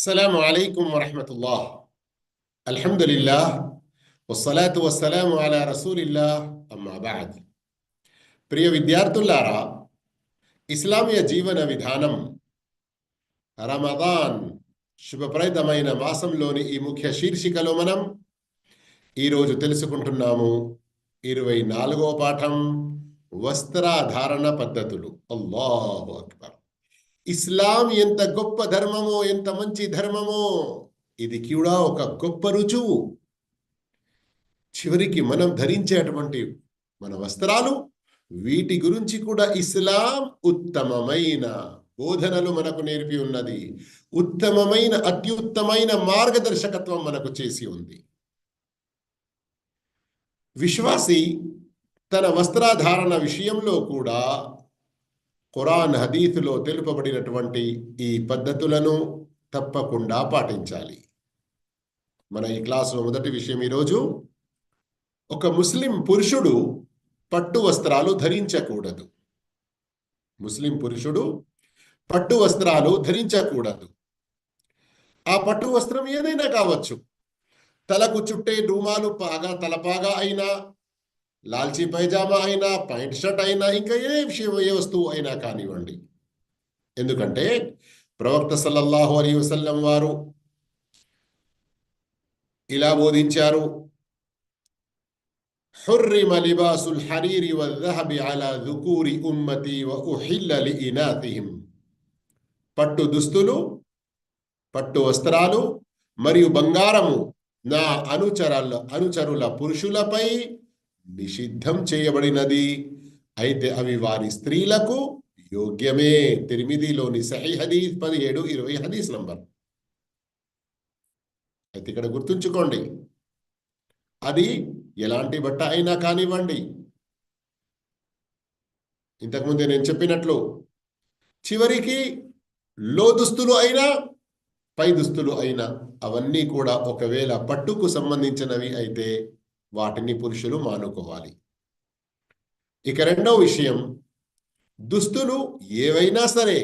السلام عليكم ورحمة الله الحمد لله والصلاة والسلام على رسول الله أما بعد ప్రియ విద్యార్థులారా ఇస్లామీయ జీవన విధానం రమదాన్ శుభప్రదమైన మాసంలోని ఈ ముఖ్య శీర్షికలో మనం ఈరోజు తెలుసుకుంటున్నాము ఇరవై నాలుగో పాఠం వస్త్రధారణ పద్ధతులు అల్లాహు అక్బర్ ఇస్లాం ఎంత గొప్ప ధర్మమో ఎంత మంచి ధర్మమో ఇది కూడా ఒక గొప్ప రుజువు. చివరికి మనం ధరించేటువంటి మన వస్త్రాలు వీటి గురించి కూడా ఇస్లాం ఉత్తమమైన బోధనలు మనకు నేర్పి ఉన్నది. ఉత్తమమైన అత్యుత్తమైన మార్గదర్శకత్వం మనకు చేసి ఉంది. విశ్వాసి తన వస్త్రధారణ విషయంలో కూడా ఖురాన్ హదీఫ్లో తెలుపబడినటువంటి ఈ పద్ధతులను తప్పకుండా పాటించాలి. మన ఈ క్లాసులో మొదటి విషయం ఈరోజు ఒక ముస్లిం పురుషుడు పట్టు వస్త్రాలు ధరించకూడదు. ముస్లిం పురుషుడు పట్టు వస్త్రాలు ధరించకూడదు. ఆ పట్టు వస్త్రం ఏదైనా కావచ్చు. తలకు చుట్టే రూమాలు పాగా తలపాగా అయినా లాల్చీ పైజామా అయినా పాయింట్ షర్ట్ అయినా ఇంకా ఏ విషయం ఏ వస్తువు అయినా కానివ్వండి ఎందుకంటే ప్రవక్త సల్లల్లాహు అలీ వసల్లం వారు ఇలా బోధించారు حرم لباس الحرير والذهب على ذكور أمتي وأحل لإناثهم పట్టు దుస్తులు పట్టు వస్త్రాలు మరియు బంగారము నా అనుచరుల అనుచరుల పురుషులపై నిషిద్ధం చేయబడినది. అయితే అవి వారి స్త్రీలకు యోగ్యమే. తిరిమిదిలోని సహీ హదీస్ పదిహేడు ఇరవై హదీస్ నంబర్. అయితే ఇక్కడ గుర్తుంచుకోండి. అది ఎలాంటి బట్ట అయినా కానివ్వండి. ఇంతకుముందే నేను చెప్పినట్లు చివరికి లో దుస్తులు అయినా పై దుస్తులు అయినా అవన్నీ కూడా ఒకవేళ పట్టుకు సంబంధించినవి అయితే వాటిని పురుషులు మానుకోవాలి. ఇక రెండో విషయం దుస్తులు ఏవైనా సరే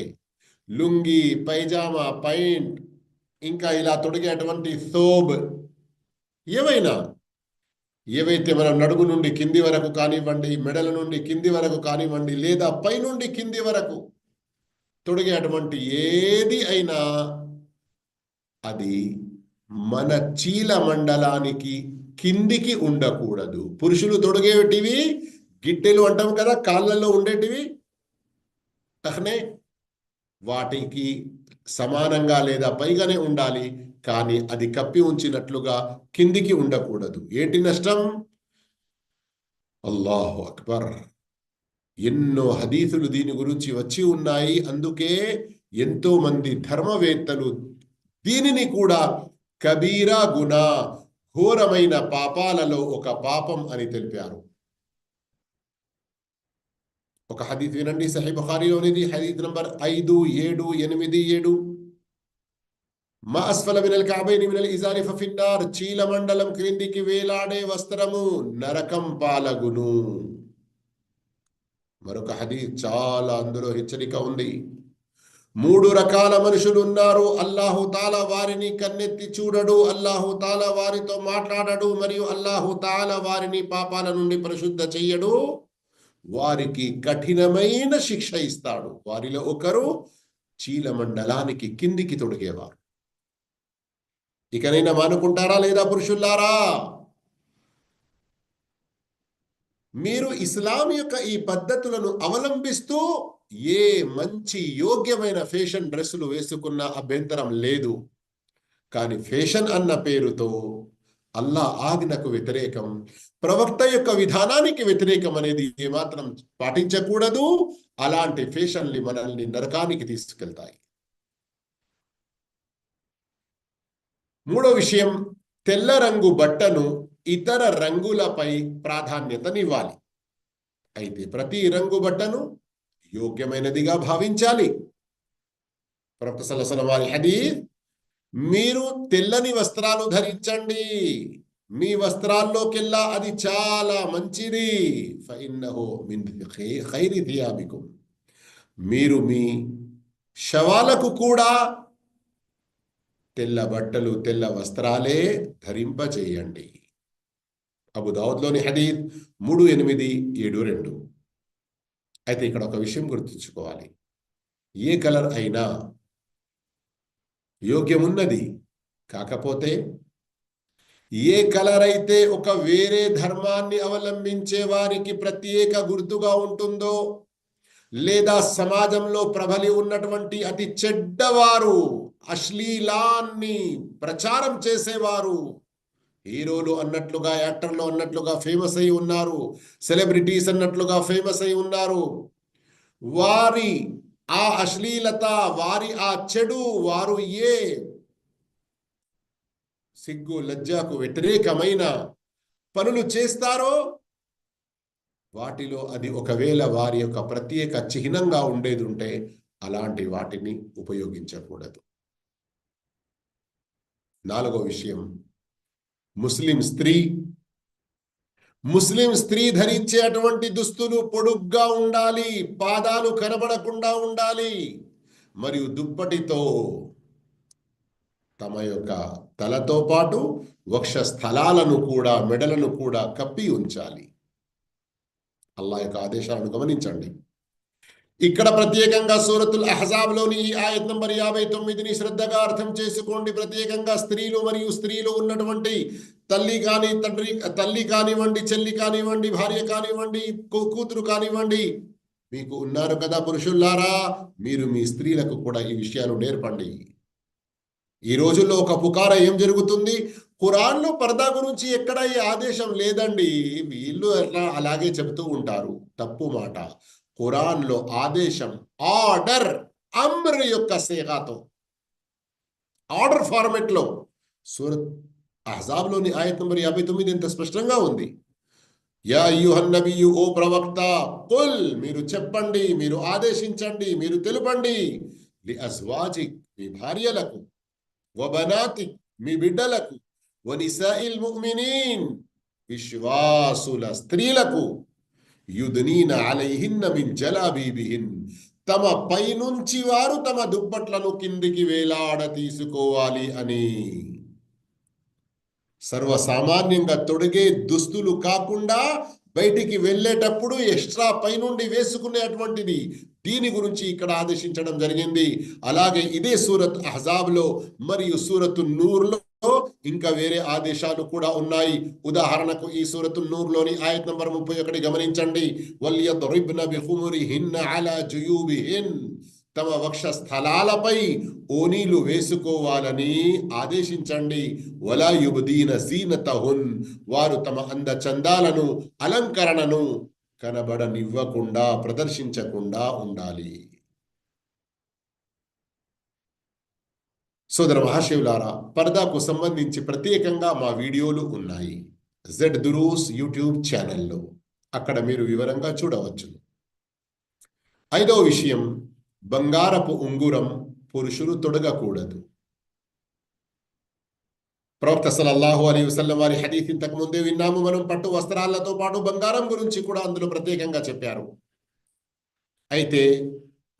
లుంగి పైజామా పైంట్ ఇంకా ఇలా తొడిగేటువంటి సోబ్ ఏవైనా ఏవైతే మనం నడుము నుండి కింది వరకు కానివ్వండి మెడల నుండి కింది వరకు కానివ్వండి లేదా పై నుండి కింది వరకు తొడిగేటువంటి ఏది అయినా అది మన చీల మండలానికి కిందికి ఉండకూడదు. పురుషులు తొడిగేటివి గిట్టెలు అంటాం కదా కాళ్ళల్లో ఉండేటివి అహనే వాటికి సమానంగా లేదా పైగానే ఉండాలి కానీ అది కప్పి ఉంచినట్లుగా కిందికి ఉండకూడదు. ఏంటి నష్టం? అల్లాహు అక్బర్. ఎన్నో హదీసులు దీని గురించి వచ్చి ఉన్నాయి. అందుకే ఎంతో మంది ధర్మవేత్తలు దీనిని కూడా కబీరా గుణ ఘోరమైన పాపాలలో ఒక పాపం అని తెలిపారు. ఒక హదీత్ వినండి. సహీ బుఖారీలోనిది హదీత్ నంబర్ ఐదు ఏడు ఎనిమిది ఏడు. మా అస్ఫల మినల్ కాబైని మినల్ ఇజారి ఫిన్నార్ చీల మండలం క్రిందికి వేలాడే వస్త్రము నరకం పాలగును. మరొక హదీ చాలా అందులో హెచ్చరిక ఉంది. మూడు రకాల మనుషులు ఉన్నారు. అల్లాహు తాల వారిని కన్నెత్తి చూడడు. అల్లాహు తాల వారితో మాట్లాడడు మరియు అల్లాహు తాల వారిని పాపాల నుండి పరిశుద్ధ చెయ్యడు. వారికి కఠినమైన శిక్ష ఇస్తాడు. వారిలో ఒకరు చీల మండలానికి కిందికి తొడిగేవారు. ఇకనైనా మానుకుంటారా లేదా పురుషుల్లారా? మీరు ఇస్లాం యొక్క ఈ పద్ధతులను అవలంబిస్తూ ఏ మంచి యోగ్యమైన ఫేషన్ డ్రెస్సులు వేసుకున్న అభ్యంతరం లేదు. కానీ ఫేషన్ అన్న పేరుతో అల్లా ఆజ్ఞకు వ్యతిరేకం ప్రవక్త యొక్క విధానానికి వ్యతిరేకం అనేది ఏమాత్రం పాటించకూడదు. అలాంటి ఫేషన్లు మనల్ని నరకానికి తీసుకెళ్తాయి. మూడో విషయం తెల్ల రంగు బట్టను ఇతర రంగులపై ప్రాధాన్యతనివ్వాలి. అయితే ప్రతి రంగు బట్టను యోగ్యమైనదిగా భావించాలి. ప్రవక్త సలసల వారి హదీస్ మీరు తెల్లని వస్త్రాలు ధరించండి. మీ వస్త్రాల్లోకెల్లా అది చాలా మంచిది. ఫైన్నహు మీరు మీ శవాలకు కూడా తెల్ల బట్టలు తెల్ల వస్త్రాలే ధరింప చేయండి దావుద్లోని హదీద్ మూడు ఎనిమిది ఏడు రెండు. అయితే ఇక్కడ ఒక విషయం గుర్తుంచుకోవాలి. ఏ కలర్ అయినా యోగ్యమున్నది కాకపోతే ఏ కలర్ అయితే ఒక వేరే ధర్మాన్ని అవలంబించే వారికి ప్రత్యేక గుర్తుగా ఉంటుందో లేదా సమాజంలో ప్రబలి ఉన్నటువంటి అతి చెడ్డవారు అశ్లీలాన్ని ప్రచారం చేసేవారు హీరోలు అన్నట్లుగా యాక్టర్లు అన్నట్లుగా ఫేమస్ అయి ఉన్నారు. సెలబ్రిటీస్ అన్నట్లుగా ఫేమస్ అయి ఉన్నారు. వారి ఆ అశ్లీలత వారి ఆ చెడు వారు ఏ సిగ్గు లజ్జకు వ్యతిరేకమైన పనులు చేస్తారో వాటిలో అది ఒకవేళ వారి యొక్క ప్రత్యేక చిహ్నంగా ఉండేది ఉంటే అలాంటి వాటిని ఉపయోగించకూడదు. నాలుగో విషయం ముస్లిం స్త్రీ. ముస్లిం స్త్రీ ధరించే అటువంటి దుస్తులు పొడుగ్గా ఉండాలి పాదాలు కనబడకుండా ఉండాలి. మరియు దుప్పటితో తమ యొక్క తలతో పాటు వక్ష స్థలాలను కూడా మెడలను కూడా కప్పి ఉంచాలి. అల్లా యొక్క ఆదేశాలను గమనించండి. ఇక్కడ ప్రత్యేకంగా సూరతుల్ అహజాబ్లోని ఈ ఆయత్ నంబర్ యాభై తొమ్మిదిని శ్రద్ధగా అర్థం చేసుకోండి. ప్రత్యేకంగా స్త్రీలు మరియు స్త్రీలు ఉన్నటువంటి తల్లి కాని తండ్రి తల్లి కానివ్వండి చెల్లి కానివ్వండి భార్య కానివ్వండి కూతురు కానివ్వండి మీకు ఉన్నారు కదా పురుషుల్లారా? మీరు మీ స్త్రీలకు కూడా ఈ విషయాలు నేర్పండి. ఈ రోజుల్లో ఒక పుకార ఏం జరుగుతుంది? ఖురాన్లో పరదా గురించి ఎక్కడ ఈ ఆదేశం లేదండి. వీళ్ళు అట్లా అలాగే చెబుతూ ఉంటారు. తప్పు మాట. ఖురాన్లో ఆదేశం ఆర్డర్ అమ్ర యొక్క సేగాతో ఆర్డర్ ఫార్మెట్లో సూరత్ అహజాబ్లోని ఆయత్ నంబర్ యాభై తొమ్మిది ఎంత స్పష్టంగా ఉంది? యా అయ్యుహన్ ఓ ప్రవక్త కుల్ మీరు చెప్పండి మీరు ఆదేశించండి మీరు తెలుపండి లి అజ్వాజి మీ భార్యలకు వబనాతి మీ బిడ్డలకు వనిసాయిల్ ముమినీన్ విశ్వాసుల స్త్రీలకు యుద్నీన అలైహిన్న మిన్ జలాబీబిహిన్. తమ పైనుంచి వారు తమ దుప్పట్లను కిందికి వేలాడ తీసుకోవాలి అని. సర్వసామాన్యంగా తొడిగే దుస్తులు కాకుండా బయటికి వెళ్ళేటప్పుడు ఎక్స్ట్రా పైనుండి వేసుకునేటువంటిది. దీని గురించి ఇక్కడ ఆదేశించడం జరిగింది. అలాగే ఇదే సూరత్ అహజాబ్లో మరియు సూరత్ నూర్లో ఇంకా వేరే ఆదేశాలు కూడా ఉన్నాయి. ఉదాహరణకు ఈ సూరతు నూర్లోని ఆయత్ నంబర్ ముప్పై ఒకటి గమనించండి. వల్యద్రిబ్న బిఖుమురిహిన్న అలా జుయూబిహిన్. తమ వక్ష స్థలాలపై ఓనీలు వేసుకోవాలని ఆదేశించండి. వలా యుబదీన జీనతహున్. వారు తమ అందచందాలను అలంకరణను కనబడనివ్వకుండా ప్రదర్శించకుండా ఉండాలి. సోదర మహాశివులారా పరదాకు సంబంధించి ప్రత్యేకంగా మా వీడియోలు ఉన్నాయి. జెడ్ దురూస్ యూట్యూబ్ ఛానల్లో. అక్కడ మీరు వివరంగా చూడవచ్చు. ఐదవ విషయం బంగారపు ఉంగురం పురుషులు తొడగకూడదు. ప్రవక్త సలల్లాహు అలీ వసల్లం వారి హదీఫ్ ఇంతకు ముందే విన్నాము. మనం పట్టు వస్త్రాలతో పాటు బంగారం గురించి కూడా అందులో ప్రత్యేకంగా చెప్పారు. అయితే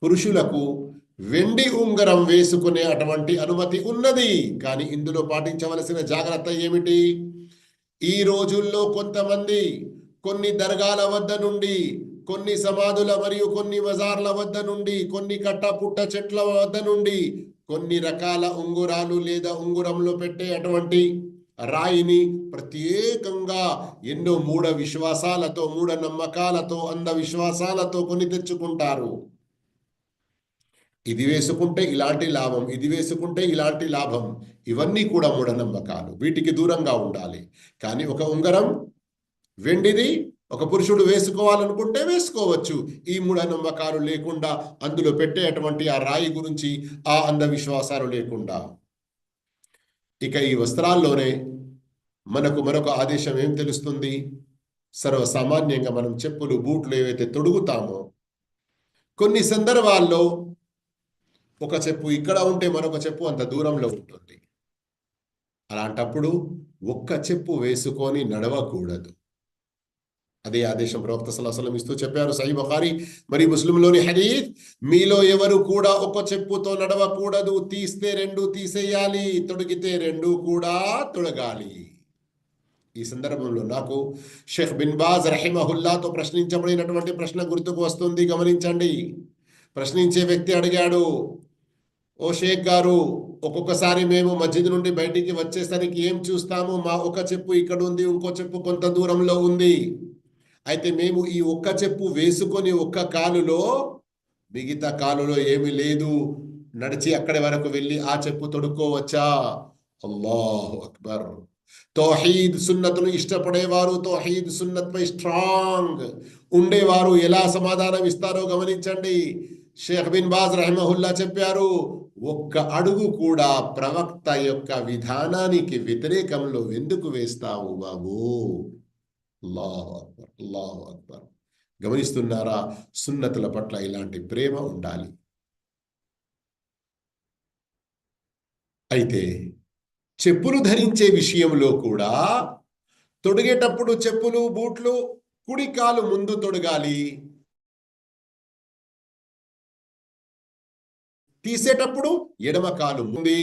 పురుషులకు వెండి ఉంగరం వేసుకునే అటువంటి అనుమతి ఉన్నది. కానీ ఇందులో పాటించవలసిన జాగ్రత్త ఏమిటి? ఈ రోజుల్లో కొంతమంది కొన్ని దర్గాల వద్ద నుండి కొన్ని సమాధుల మరియు కొన్ని మజార్ల వద్ద నుండి కొన్ని కట్ట పుట్ట చెట్ల వద్ద నుండి కొన్ని రకాల ఉంగురాలు లేదా ఉంగురంలో పెట్టే అటువంటి రాయిని ప్రత్యేకంగా ఎన్నో మూఢ విశ్వాసాలతో మూఢ నమ్మకాలతో అంధ విశ్వాసాలతో కొని తెచ్చుకుంటారు. ఇది వేసుకుంటే ఇలాంటి లాభం ఇది వేసుకుంటే ఇలాంటి లాభం ఇవన్నీ కూడా మూఢనమ్మకాలు. వీటికి దూరంగా ఉండాలి. కానీ ఒక ఉంగరం వెండిది ఒక పురుషుడు వేసుకోవాలనుకుంటే వేసుకోవచ్చు. ఈ మూఢనమ్మకాలు లేకుండా అందులో పెట్టేటువంటి ఆ రాయి గురించి ఆ అంధవిశ్వాసాలు లేకుండా. ఇక ఈ వస్త్రాల్లోనే మనకు మరొక ఆదేశం ఏం తెలుస్తుంది? సర్వసామాన్యంగా మనం చెప్పులు బూట్లు ఏవైతే తొడుగుతామో కొన్ని సందర్భాల్లో ఒక చెప్పు ఇక్కడ ఉంటే మరొక చెప్పు అంత దూరంలో ఉంటుంది. అలాంటప్పుడు ఒక్క చెప్పు వేసుకొని నడవకూడదు. అదే ఆదేశం ప్రవక్త సలాసలం ఇస్తూ చెప్పారు. సై బుఖారి మరి ముస్లింలోని హరీద్ మీలో ఎవరు కూడా ఒక చెప్పుతో నడవకూడదు తీస్తే రెండు తీసేయాలి తొడిగితే రెండు కూడా తొడగాలి. ఈ సందర్భంలో నాకు షేఖ్ బిన్ బాజ్ రహిమహుల్లాతో ప్రశ్నించబడినటువంటి ప్రశ్న గుర్తుకు వస్తుంది. గమనించండి. ప్రశ్నించే వ్యక్తి అడిగాడు ఓ షేక్ గారు ఒక్కొక్కసారి మేము మస్జిద్ నుండి బయటికి వచ్చేసరికి ఏం చూస్తాము మా ఒక చెప్పు ఇక్కడ ఉంది ఇంకో చెప్పు కొంత దూరంలో ఉంది. అయితే మేము ఈ ఒక్క చెప్పు వేసుకొని ఒక్క కాలులో మిగతా కాలులో ఏమీ లేదు. నడిచి అక్కడి వరకు వెళ్ళి ఆ చెప్పు తొడుక్కోవచ్చా? అల్లాహు అక్బర్. తోహీద్ సున్నతను ఇష్టపడేవారు తోహీద్ సున్నత్ పై స్ట్రాంగ్ ఉండేవారు. ఎలా సమాధానం ఇస్తారో గమనించండి. షేఖ్ బిన్ బాజ్ రహమహుల్లా చెప్పారు ఒక్క అడుగు కూడా ప్రవక్త యొక్క విధానానికి వ్యతిరేకంలో ఎందుకు వేస్తావు బాబు? అక్బర్ అల్లాహు అక్బర్. గమనిస్తున్నారా సున్నతుల పట్ల ఇలాంటి ప్రేమ ఉండాలి. అయితే చెప్పులు ధరించే విషయంలో కూడా తొడిగేటప్పుడు చెప్పులు బూట్లు కుడి కాలు ముందు తొడగాలి తీసేటప్పుడు ఎడమ కాలు ఉంది.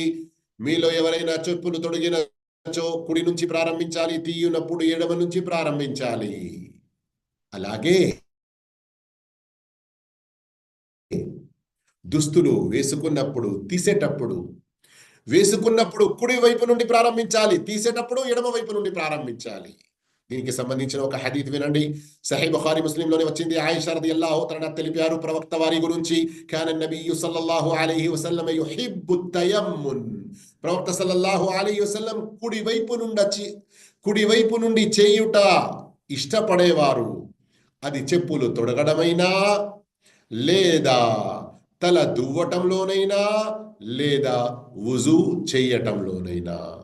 మీలో ఎవరైనా చెప్పులు తొడిగినచో కుడి నుంచి ప్రారంభించాలి తీయునప్పుడు ఎడమ నుంచి ప్రారంభించాలి. అలాగే దుస్తులు వేసుకున్నప్పుడు తీసేటప్పుడు వేసుకున్నప్పుడు కుడి వైపు నుండి ప్రారంభించాలి తీసేటప్పుడు ఎడమ వైపు నుండి ప్రారంభించాలి. దీనికి సంబంధించిన ఒక హదీత్ వినండి. సహీ బుఖారి ముస్లిం ముస్లింలోనే వచ్చింది. ఆయిషా రదియల్లాహు తన తెలిపారు. ప్రవక్త వారి గురించి కాన నబియు సల్లల్లాహు అలైహి వసల్లం యుహిబ్బు తయమ్మున్ ప్రవక్త సల్లల్లాహు అలైహి వసల్లం కుడి వైపు నుండి కుడి వైపు నుండి చేయుట ఇష్టపడేవారు. అది చెప్పులు తొడగడమైనా లేదా తల దువ్వటంలోనైనా లేదా వుజు చేయటంలోనైనా.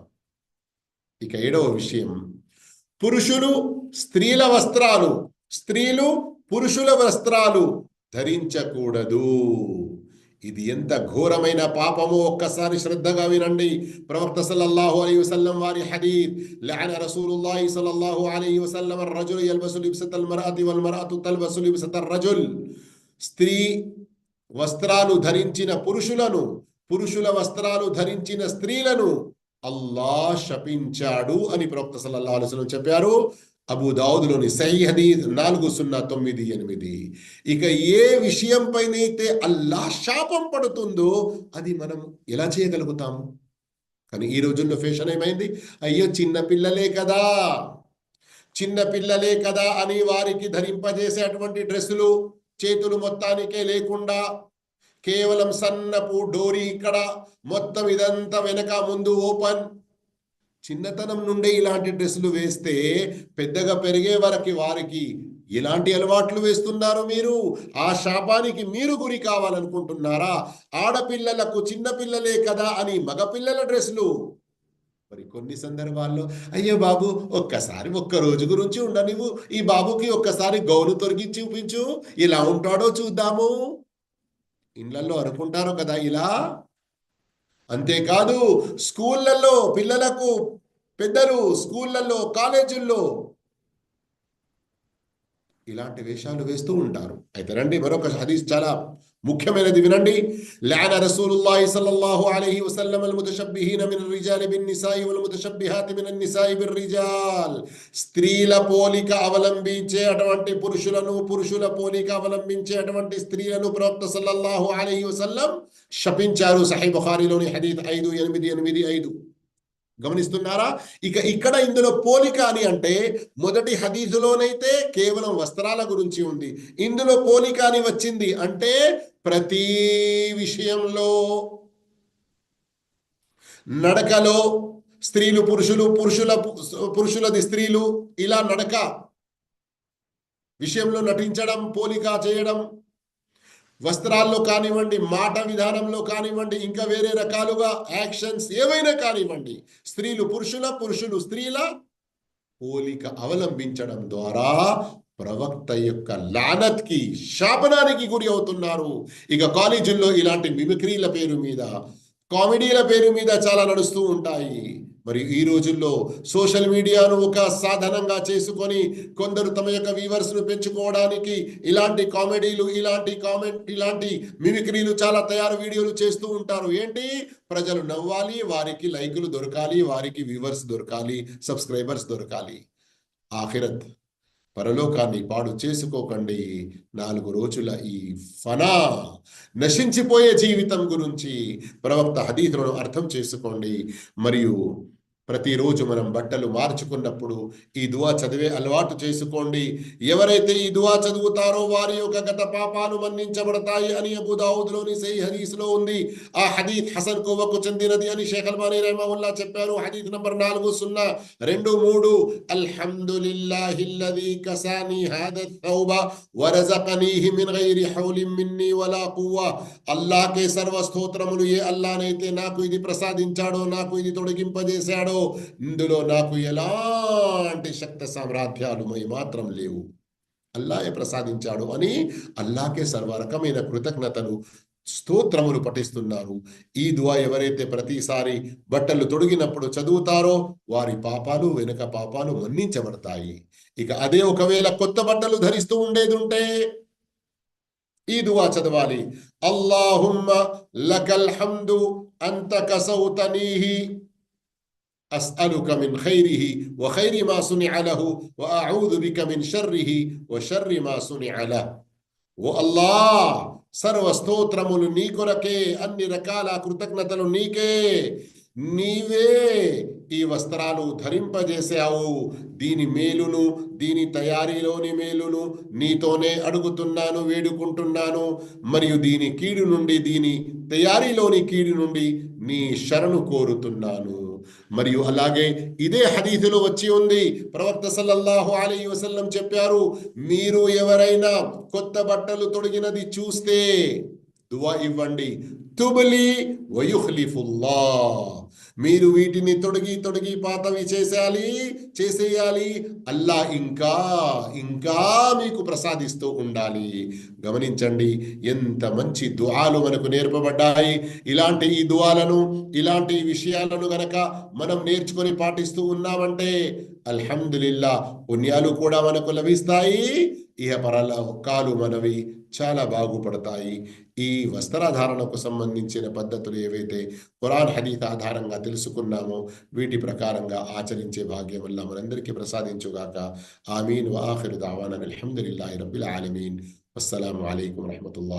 ఇక ఏడవ విషయం. పురుషులు స్త్రీల వస్త్రాలు స్త్రీలు పురుషుల వస్త్రాలు ధరించకూడదు. ఇది ఎంత ఘోరమైన పాపము ఒక్కసారి శ్రద్ధగా వినండి. ప్రవక్త సల్లల్లాహు అలైహి వసల్లం వారి హదీత్ లఅన రసూలుల్లాహి సల్లల్లాహు అలైహి వసల్లం అర్-రజులు యల్బసు లిబ్సతల్ మరాతి వల్ మర్అతు తల్బసు లిబ్సతర్ రజుల్. స్త్రీ వస్త్రాలు ధరించిన పురుషులను పురుషుల వస్త్రాలు ధరించిన స్త్రీలను అల్లా శపించాడు అని ప్రవక్త సల్లల్లా అలైహి చెప్పారు. అబుదావుద్లోని దావుద్లోని నాలుగు సున్నా తొమ్మిది ఎనిమిది. ఇక ఏ విషయంపైనైతే అల్లా శాపం పడుతుందో అది మనం ఎలా చేయగలుగుతాము కానీ ఈ రోజుల్లో ఫ్యాషన్ ఏమైంది? అయ్యో చిన్న పిల్లలే కదా. చిన్న పిల్లలే కదా అని వారికి ధరింపజేసేటువంటి డ్రెస్సులు చేతులు మొత్తానికే లేకుండా కేవలం సన్నపు డోరీ ఇక్కడ మొత్తం ఇదంతా వెనక ముందు ఓపెన్. చిన్నతనం నుండే ఇలాంటి డ్రెస్సులు వేస్తే పెద్దగా పెరిగే వరకు వారికి ఎలాంటి అలవాట్లు వేస్తున్నారు మీరు. ఆ శాపానికి మీరు గురి కావాలనుకుంటున్నారా? ఆడపిల్లలకు చిన్నపిల్లలే కదా అని మగపిల్లల డ్రెస్సులు. మరి కొన్ని సందర్భాల్లో అయ్యో బాబు ఒక్కసారి ఒక్క రోజు గురించి ఉండనివ్వు. ఈ బాబుకి ఒక్కసారి గౌను తొలగించి చూపించు. ఇలా ఉంటాడో చూద్దాము. ఇళ్ళలో అనుకుంటారు కదా ఇలా? అంతేకాదు స్కూళ్ళల్లో పిల్లలకు పెద్దలు స్కూళ్ళల్లో కాలేజీల్లో ఇలాంటి వేషాలు వేస్తూ ఉంటారు. అయితే రండి మరొక హదీస్ చాలా ముఖ్యమైనది వినండి. లాన రసూలుల్లాహి సల్లల్లాహు అలైహి వసల్లం అల్ముతషబ్బిహీన మిన్ రిజాలి బిన్ నిసాయి వల్ ముతషబ్బిహాతి మిన్ నిసాయి బిర్ రిజాల్. స్త్రీల పోలిక అవలంబించే అటువంటి పురుషులను పురుషుల పోలిక అవలంబించే అటువంటి స్త్రీలను ప్రవక్త సల్లల్లాహు అలైహి వసల్లం శపించారు. సహీ బుఖారిలోని హదీత్ ఐదు ఎనిమిది ఎనిమిది ఐదు. గమనిస్తున్నారా? ఇక ఇక్కడ ఇందులో పోలిక అని అంటే మొదటి హదీజులోనైతే కేవలం వస్త్రాల గురించి ఉంది. ఇందులో పోలిక అని వచ్చింది అంటే ప్రతి విషయంలో నడకలో స్త్రీలు పురుషులు పురుషుల పురుషులది స్త్రీలు ఇలా నడక. విషయంలో నటించడం పోలిక చేయడం వస్త్రాల్లో కానివ్వండి మాట విధానంలో కానివ్వండి ఇంకా వేరే రకాలుగా యాక్షన్స్ ఏవైనా కానివ్వండి స్త్రీలు పురుషుల పురుషులు స్త్రీల పోలిక అవలంబించడం ద్వారా ప్రవక్త యొక్క లానత్కి శాపనానికి గురి అవుతున్నారు. ఇక కాలేజీల్లో ఇలాంటి మిమిక్రీల పేరు మీద కామెడీల పేరు మీద చాలా నడుస్తూ ఉంటాయి. మరి ఈ రోజుల్లో సోషల్ మీడియాను ఒక సాధనంగా చేసుకొని కొందరు తమ యొక్క వ్యూవర్స్ను పెంచుకోవడానికి ఇలాంటి కామెడీలు ఇలాంటి కామెంట్ ఇలాంటి మిమిక్రీలు చాలా తయారు వీడియోలు చేస్తూ ఉంటారు. ఏంటి? ప్రజలు నవ్వాలి వారికి లైకులు దొరకాలి వారికి వ్యూవర్స్ దొరకాలి సబ్స్క్రైబర్స్ దొరకాలి. ఆఖిరత్ పరలోకాన్ని పాడు చేసుకోకండి. నాలుగు రోజుల ఈ ఫనా నశించిపోయే జీవితం గురించి ప్రవక్త హదీతులను అర్థం చేసుకోండి. మరియు ప్రతిరోజు మనం బట్టలు మార్చుకున్నప్పుడు ఈ దువా చదివే అలవాటు చేసుకోండి. ఎవరైతే ఈ దువా చదువుతారో వారి యొక్క గత పాపాలు మన్నించబడతాయి అని అబుదావుద్లోని సై హదీస్లో ఉంది. ఆ హదీత్ హసన్ కోవకు చెందినది అని షేఖ్ అల్మానీ రహమవుల్లా చెప్పారు. హదీత్ నంబర్ నాలుగు సున్నా రెండు మూడు. అల్హమ్దులిల్లాహిల్లదీ కసాని హాదత్ తౌబా వరజకనీహి మిన్ గైరి హౌలి మిన్ని వలా కువ్వ. అల్లాకే సర్వ స్తోత్రములు ఏ అల్లానైతే నాకు ఇది ప్రసాదించాడో నాకు ఇది తొడగింపజేశాడో ఇందులో నాకు ఎలాంటి శక్త సామ్రాధ్యాలు మాత్రం లేవు. అల్లాయే ప్రసాదించాడు అని అల్లాకే సర్వ రకమైన కృతజ్ఞతలు స్తోత్రములు పఠిస్తున్నారు. ఈ దువా ఎవరైతే ప్రతిసారి బట్టలు తొడిగినప్పుడు చదువుతారో వారి పాపాలు వెనుక పాపాలు మన్నించబడతాయి. ఇక అదే ఒకవేళ కొత్త బట్టలు ధరిస్తూ ఉండేది ఉంటే ఈ దువా చదవాలి. అల్లాహుమ్మ లకల్ హందు అంత కసౌతనీహి أسألك من خيره وخير ما صنع له وأعوذ بك من شره وشر ما صنع له ఓ అల్లా సర్వ స్తోత్రములు నీ కొరకే అన్ని రకాల కృతజ్ఞతలు నీకే నీవే ఈ వస్త్రాలు ధరింపజేసావు దీని మేలును దీని తయారీలోని మేలును నీతోనే అడుగుతున్నాను వేడుకుంటున్నాను మరియు దీని కీడు నుండి దీని తయారీలోని కీడు నుండి నీ శరణు కోరుతున్నాను మరియు అలాగే ఇదే హదీసులో వచ్చి ఉంది. ప్రవక్త సల్లల్లాహు అలీ వసల్లం చెప్పారు మీరు ఎవరైనా కొత్త బట్టలు తొడిగినది చూస్తే దువా ఇవ్వండి. తుబలి వయుహ్లిఫుల్లా మీరు వీటిని తొడిగి తొడిగి పాతవి చేసేయాలి చేసేయాలి. అల్లా ఇంకా ఇంకా మీకు ప్రసాదిస్తూ ఉండాలి. గమనించండి ఎంత మంచి దుఆలు మనకు నేర్పబడ్డాయి. ఇలాంటి ఈ దుఆలను ఇలాంటి విషయాలను గనక మనం నేర్చుకొని పాటిస్తూ ఉన్నామంటే అల్హమ్దుల్లా పుణ్యాలు కూడా మనకు లభిస్తాయి. ఇహ పరలోకాలు మనవి చాలా బాగుపడతాయి. ఈ వస్త్రధారణకు సంబంధించిన పద్ధతులు ఏవైతే ఖురాన్ హదీత్ ఆధారంగా తెలుసుకున్నామో వీటి ప్రకారంగా ఆచరించే భాగ్యం వల్ల మనందరికీ ప్రసాదించుగాక. ఆమీన్. వాఖిరు దావాన అల్హమ్దులిల్లాహి రబ్బిల్ ఆలమీన్. అస్సలం అలైకుం వరహమతుల్లాహి